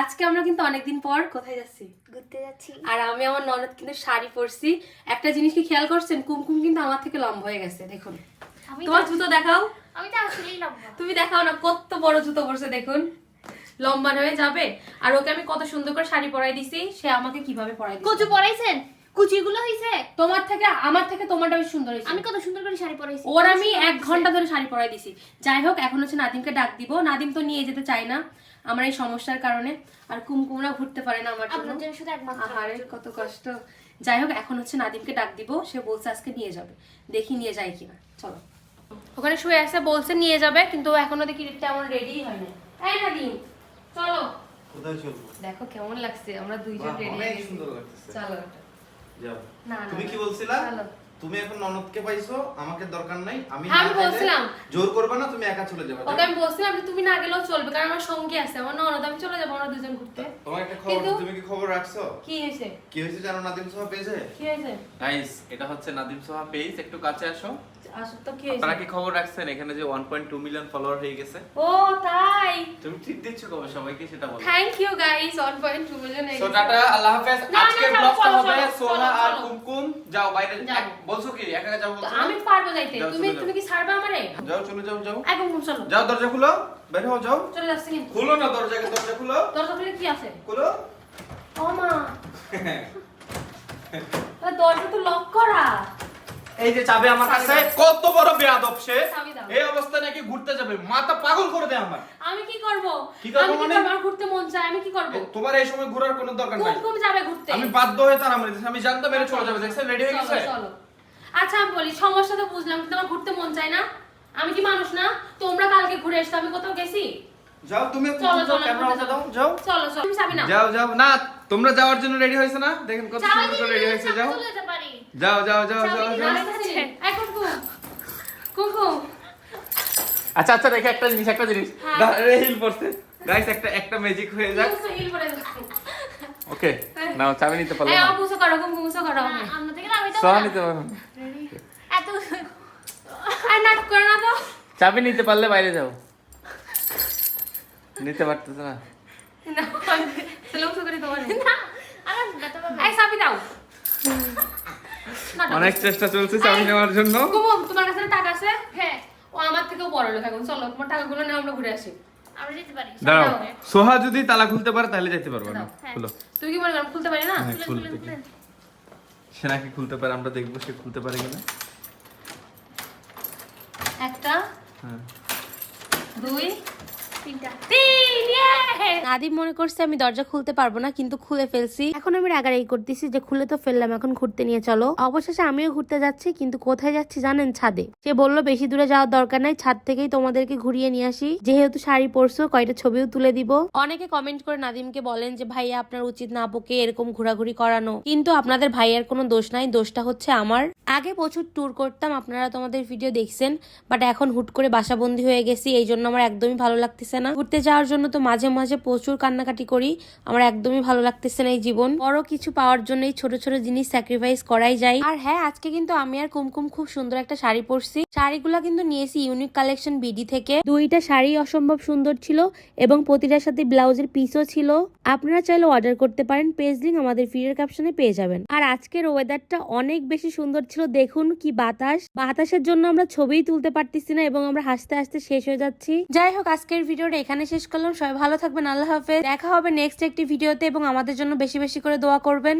আজকে আমরা কিন্তু অনেকদিন পর কোথায় যাচ্ছি? ঘুরতে যাচ্ছি। আর আমি আমার ননদ কিন্তু শাড়ি পরছি। একটা জিনিস কি খেয়াল করছেন? কুমকুম কিন্তু আমার থেকে লম্বা হয়ে গেছে দেখুন। তোমার জুতো দেখাও। আমি তো আসলেই লম্বা। তুমি দেখাও না কত বড় জুতো পরছে দেখুন। লম্বা হয়ে যাবে। আর ওকে আমি কত সুন্দর করে শাড়ি পরাই দিছি সে আমাকে কীভাবে পরাই কচু কুচু পরাইছেন? কুচিগুলো হইছে তোমার থেকে আমার থেকে তোমারটা বেশি সুন্দর হয়েছে আমি কত সুন্দর করে শাড়ি পরাইছি। ওর আমি এক ঘণ্টা ধরে শাড়ি পরাই দিছি। যাই হোক এখন হচ্ছে নাদিমকে ডাক দিব। নাদিম তো নিয়ে যেতে চায় না আমার এই সমস্যার কারণে। আর কুমকুমরা ঘুরতে পারে না আমার জন্য। আহারে কত কষ্ট। যাই হোক এখন হচ্ছে নাদিমকে ডাক দিব। সে বলছে আজকে নিয়ে যাবে। দেখি নিয়ে যায় কিনা। চলো। ওখানে শুয়ে আছে বলছে নিয়ে যাবে কিন্তু এখনও দেখি তেমন রেডি হয় না এই নাদিম চলো। কোথায় চলবো? দেখো কেমন লাগছে আমরা দুইজন রেডি চলো। যাও। না, না, তুমি কি বলছিলা? তুমি এখন ননদকে পাইছো আমাকে দরকার নাই আমি হ্যাঁ, আমি বলছিলাম। জোর করবে না তুমি একা চলে যাবে ওকে আমি বলছিলাম যে তুমি না গেলেও চলবে কারণ আমার সঙ্গী আছে আমার ননদ আমি চলে যাব আমরা দুজন ঘুরতে। তোমার একটা খবর তুমি কি খবর রাখছো? কি হয়েছে? কি হয়েছে জানো নাদিম সোহা পেয়েছে কি হয়েছে? গাইস এটা হচ্ছে নাদিম সোহা পেজ একটু কাছে আসো। আসো তো কি আপনারা কি খবর রাখছেন? এখানে যে 1.2 মিলিয়ন ফলোয়ার হয়ে গেছে। ও তাই? তুমি ঠিক দিচ্ছ কবে? সবাইকে সেটা বলো। Thank you guys 1.2 million so tata আল্লাহ হাফেজ। আজকের ব্লগটা হবে চলো, আর কুমকুম। যাও বাইরে বলছো কি? একা একা যাও বলছো? আমি পারব যাইতে। তুমি তুমি কি ছাড়বা আমারে? যাও চলে যাও যাও। একদম চলো। যাও দরজা খুলো। বের হও যাও। চলে যাচ্ছি কিন্তু। খুলো না দরজাকে দরজা খুলো। দরজা খুলে কি আছে? খুলো। ও মা। দরজা তো লক করা। এই যে চাবি আমার কাছে। কত বড় বেয়াদব সে। এই অবস্থায় নাকি ঘুরতে যাবে। মাথা পাগল করে দেয় আমার। আমি কি করব? কি করব মানে? আমার ঘুরতে মন চায় আমি কি করব? তোমার এই সময় ঘোরার কোনো দরকার নাই। কোন যাবে ঘুরতে? আমি বাধ্য হয়ে তার আমার আমি জানতাম এর চলে যাবে। দেখছেন রেডি হয়ে গেছে? আচ্ছা আমি বলি সমস্যা তো বুঝলাম কিন্তু আমার ঘুরতে মন চায় না। আমি কি মানুষ না? তোমরা কালকে ঘুরে এসছো আমি কোথাও গেছি? যাও তুমি চলো, চলো, ক্যামেরা দাও যাও। চলো চলো তুমি চাবি না যাও যাও। না তোমরা যাওয়ার জন্য রেডি হয়েছে না? দেখেন কত সুন্দর রেডি হয়েছে যাও। যাও যাও যাও যাও যাও আমি- আচ্ছা আচ্ছা দেখে একটা জিনিস একটা জিনিস। হ্যাঁ। হিল পড়ছে গাইস একটা একটা ম্যাজিক হয়ে যাক। হিল যাচ্ছে। ওকে নাও চাবি নিতে পারল এই না। পুষো করো কুমকুম পুষো করো আমরা থেকে আমি তো সোহা নিতে পারল না। এত আর নাটক করে না তো। চাবি নিতে পারলে বাইরে যাও। নিতে পারতেছে না। না সেলুম করে তোমার। না ব্যথা পাবে এই চাবি দাও। অনেক চেষ্টা চলছে চাবি নেওয়ার জন্য। তোমার কাছে টাকা আছে? হ্যাঁ। ও আমার থেকেও বড় লোক এখন চলো তোমার টাকাগুলো নিয়ে আমরা ঘুরে আসি। আমরা যেতে পারি। দাঁড়াও সোহা যদি তালা খুলতে পারে তাহলে যেতে পারব না হ্যাঁ। খুলো। তুই কি মনে কর খুলতে পারি না? খুলতে। সে নাকি খুলতে পারে আমরা দেখব সে খুলতে পারে কিনা। একটা হ্যাঁ। দুই নাদিম মনে করছে আমি দরজা খুলতে পারব না কিন্তু খুলে ফেলছি। এখন আমি রাগারাগি করতেছি যে খুলে তো ফেললাম এখন ঘুরতে নিয়ে চলো। অবশেষে আমিও ঘুরতে যাচ্ছি কিন্তু কোথায় যাচ্ছি জানেন ছাদে? সে বলল বেশি দূরে যাওয়ার দরকার নাই ছাদ থেকেই তোমাদেরকে ঘুরিয়ে নিয়ে আসি। যেহেতু শাড়ি পরছো কয়টা ছবিও তুলে দিব। অনেকে কমেন্ট করে নাদিমকে বলেন যে ভাইয়া আপনার উচিত না বকে এরকম ঘোরাঘুরি করানো। কিন্তু আপনাদের ভাইয়ার কোনো দোষ নাই দোষটা হচ্ছে আমার। আগে প্রচুর ট্যুর করতাম আপনারা তোমাদের ভিডিও দেখছেন বাট এখন হুট করে বাসাবন্দি হয়ে গেছি এই জন্য আমার একদমই ভালো লাগতেছে না। ঘুরতে যাওয়ার জন্য তো মাঝে মাঝে প্রচুর কান্নাকাটি করি। আমার একদমই ভালো লাগতেছে না এই জীবন। বড় কিছু পাওয়ার জন্য এই ছোট ছোট জিনিস স্যাক্রিফাইস করাই যায়। আর হ্যাঁ আজকে কিন্তু আমি আর কুমকুম খুব সুন্দর একটা শাড়ি পরছি। শাড়িগুলো কিন্তু নিয়েছি ইউনিক কালেকশন বিডি থেকে। দুইটা শাড়ি অসম্ভব সুন্দর ছিল এবং প্রতিটার সাথে ব্লাউজের পিসও ছিল। আপনারা চাইলে অর্ডার করতে পারেন। পেজ লিঙ্ক আমাদের ভিডিওর ক্যাপশনে পেয়ে যাবেন। আর আজকের ওয়েদারটা অনেক বেশি সুন্দর ছিল। দেখুন কি বাতাস। বাতাসের জন্য আমরা ছবিই তুলতে পারতেছি না এবং আমরা হাসতে হাসতে শেষ হয়ে যাচ্ছি। যাই হোক, আজকের ভিডিওটা এখানে শেষ করলাম। সবাই ভালো থাকবেন, আল্লাহ হাফেজ। দেখা হবে নেক্সট একটি ভিডিওতে এবং আমাদের জন্য বেশি বেশি করে দোয়া করবেন।